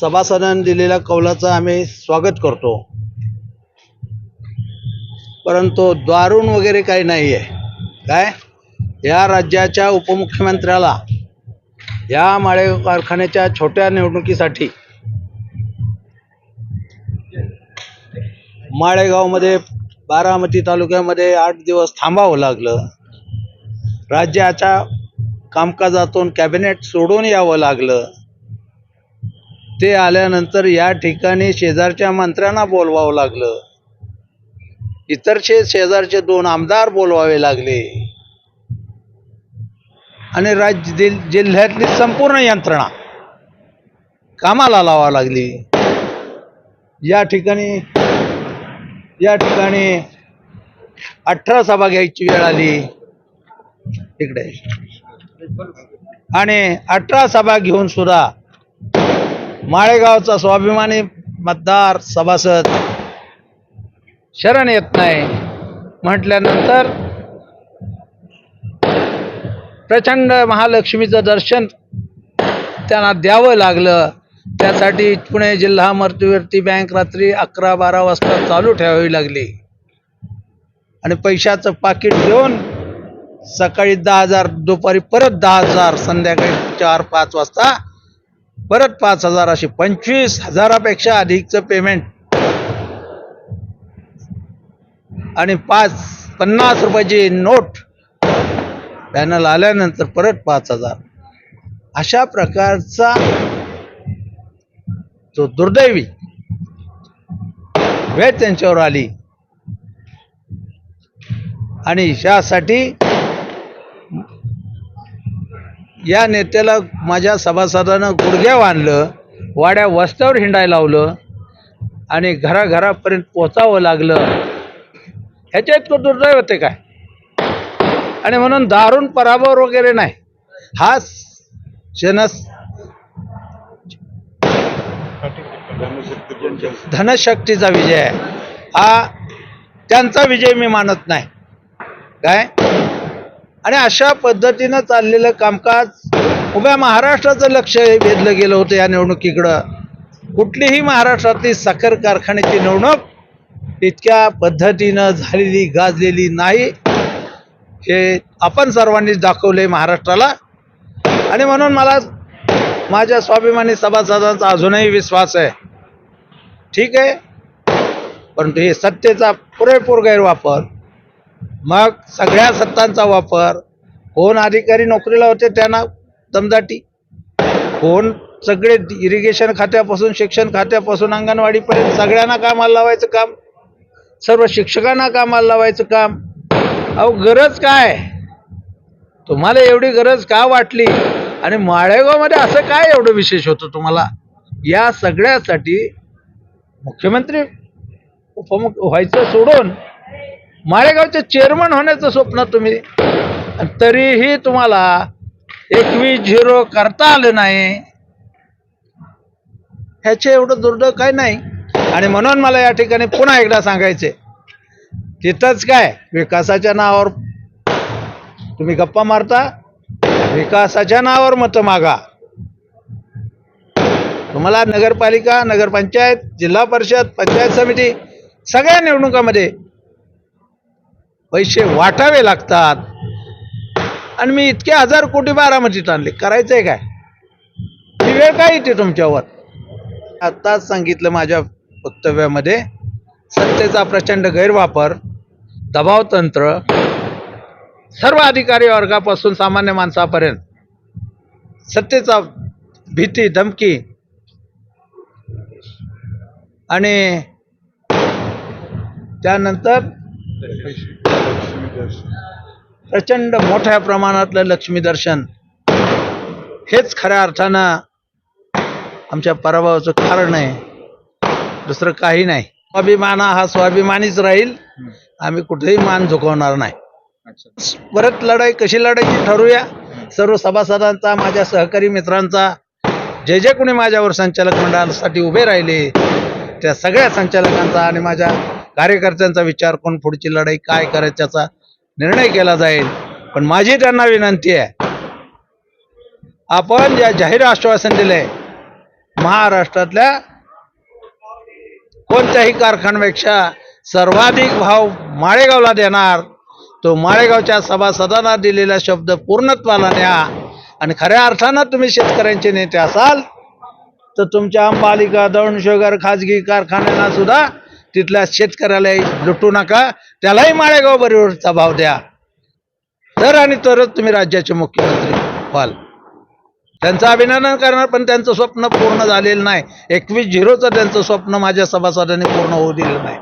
सभासदांनी दिलेल्या कौलाचं आम्ही स्वागत करतो. परंतु दारुण वगैरे काही नाही आहे काय? या राज्याच्या उपमुख्यमंत्र्याला या माळे कारखान्याच्या छोट्या निवडणुकीसाठी माळेगावमध्ये बारामती तालुक्यामध्ये आठ दिवस थांबावं लागलं. राज्याच्या कामकाजातून कॅबिनेट सोडून यावं लागलं. ते आल्यानंतर या ठिकाणी शेजारच्या मंत्र्यांना बोलवावं लागलं. इतरचे शेजारचे दोन आमदार बोलवावे लागले. आणि राज्य जिल्ह्यातली संपूर्ण यंत्रणा कामाला लावा लागली. या ठिकाणी या ठिकाणी अठरा सभा घ्यायची वेळ आली. इकडे. आणि अठरा सभा घेऊन सुद्धा माळेगावचा स्वाभिमानी मतदार सभासद. शरण येत नाही. म्हटल्यानंतर प्रचंड महालक्ष्मीचं दर्शन त्यांना द्यावं लागलं. त्यासाठी पुणे जिल्हा मध्यवर्ती बँक रात्री अकरा बारा वाजता चालू ठेवावी लागली. आणि पैशाचं पाकिट घेऊन सकाळी दहा हजार दुपारी परत दहा हजार संध्याकाळी चार पाच वाजता परत पाच हजार अशी पंचवीस हजारापेक्षा अधिकचं पेमेंट आणि पाच पन्नास रुपयाची नोट पॅनल आल्यानंतर परत पाच हजार. अशा प्रकारचा जो दुर्दैवी वेळ त्यांच्यावर आली. आणि यासाठी या नेत्याला माझ्या सभासदानं गुडघ्या आणलं वाड्या वस्त्यावर हिंडायला लावलं आणि घराघरापर्यंत पोचावं लागलं. ह्याच्या इतकं दुर्दैव होते काय? आणि म्हणून दारून पराभव वगैरे नाही. हा जनस धनशक्तीचा विजय आहे. हा त्यांचा विजय मी मानत नाही. काय? आणि अशा पद्धतीनं चाललेलं कामकाज उभ्या महाराष्ट्राचं लक्ष वेधलं गेलं होतं या निवडणुकीकडं. कुठलीही महाराष्ट्रातली साखर कारखान्याची निवडणूक इतक्या पद्धतीनं झालेली गाजलेली नाही. हे आपण सर्वांनीच दाखवले महाराष्ट्राला. आणि म्हणून मला माझ्या स्वाभिमानी सभासदांचा अजूनही विश्वास आहे. ठीक आहे? परंतु हे सत्तेचा पुरेपूर गैरवापर मग सगळ्या सत्तांचा वापर कोण अधिकारी नोकरीला होते त्यांना दमदाटी. कोण सगळे इरिगेशन खात्यापासून शिक्षण खात्यापासून अंगणवाडीपर्यंत सगळ्यांना कामाला लावायचं काम सर्व शिक्षकांना कामाला लावायचं काम. अहो गरज काय? तुम्हाला एवढी गरज का वाटली? आणि माळेगावमध्ये असं काय एवढं विशेष होतं तुम्हाला? या सगळ्यासाठी मुख्यमंत्री उपमुख व्हायचं सोडून माळेगावचे चेअरमन होण्याचं स्वप्न तुम्ही. तरीही तुम्हाला एकवीस झिरो करता आलं नाही. ह्याचे एवढं दुर्दैव काय नाही. आणि म्हणून मला या ठिकाणी पुन्हा एकदा सांगायचे तिथंच काय विकासाच्या नावावर तुम्ही गप्पा मारता विकासाच्या नावावर मतं मागा. तुम्हाला नगरपालिका नगरपंचायत जिल्हा परिषद पंचायत समिती सगळ्या निवडणुकामध्ये पैसे वाटावे लागतात. आणि मी इतके हजार कोटी बारामतीत आणले. आहे काय? ती वेळ काय येते तुमच्यावर? आत्ताच सांगितलं माझ्या वक्तव्यामध्ये सत्तेचा प्रचंड गैरवापर दबावतंत्र सर्व अधिकारी वर्गापासून सामान्य माणसापर्यंत सत्तेचा भीती धमकी आणि त्यानंतर प्रचंड मोठ्या प्रमाणातलं लक्ष्मी दर्शन. हेच खऱ्या अर्थानं आमच्या पराभवाचं कारण आहे. दुसरं काही नाही. स्वाभिमान हा स्वाभिमानीच राहील. आम्ही कुठेही मान झुकवणार नाही. परत लढाई कशी लढायची ठरवूया सर्व सभासदांचा माझ्या सहकारी मित्रांचा जे जे कोणी माझ्यावर संचालक मंडळासाठी उभे राहिले त्या सगळ्या संचालकांचा आणि माझ्या कार्यकर्त्यांचा विचार करून पुढची लढाई काय करायच्याचा निर्णय केला जाईल. पण माझी त्यांना विनंती आहे आपण या जाहीर आश्वासन दिले महाराष्ट्रातल्या कोणत्याही कारखान्यापेक्षा सर्वाधिक भाव माळेगावला देणार तो माळेगावच्या सभासदांना दिलेला शब्द पूर्णत्वाला न्या आणि खऱ्या अर्थानं तुम्ही शेतकऱ्यांचे नेते असाल तर तुमच्या अंबालिका दौंड शुगर खाजगी कारखान्यांना सुद्धा तिथल्या शेतकऱ्यालाही लुटू नका. त्यालाही माळेगाव बरोबरचा भाव द्या. तर आणि तरच तुम्ही राज्याचे मुख्यमंत्री व्हाल. त्यांचं अभिनंदन करणार पण त्यांचं स्वप्न पूर्ण झालेलं नाही. एकवीस झिरोचं त्यांचं स्वप्न माझ्या सभासदांनी पूर्ण होऊ दिलं नाही.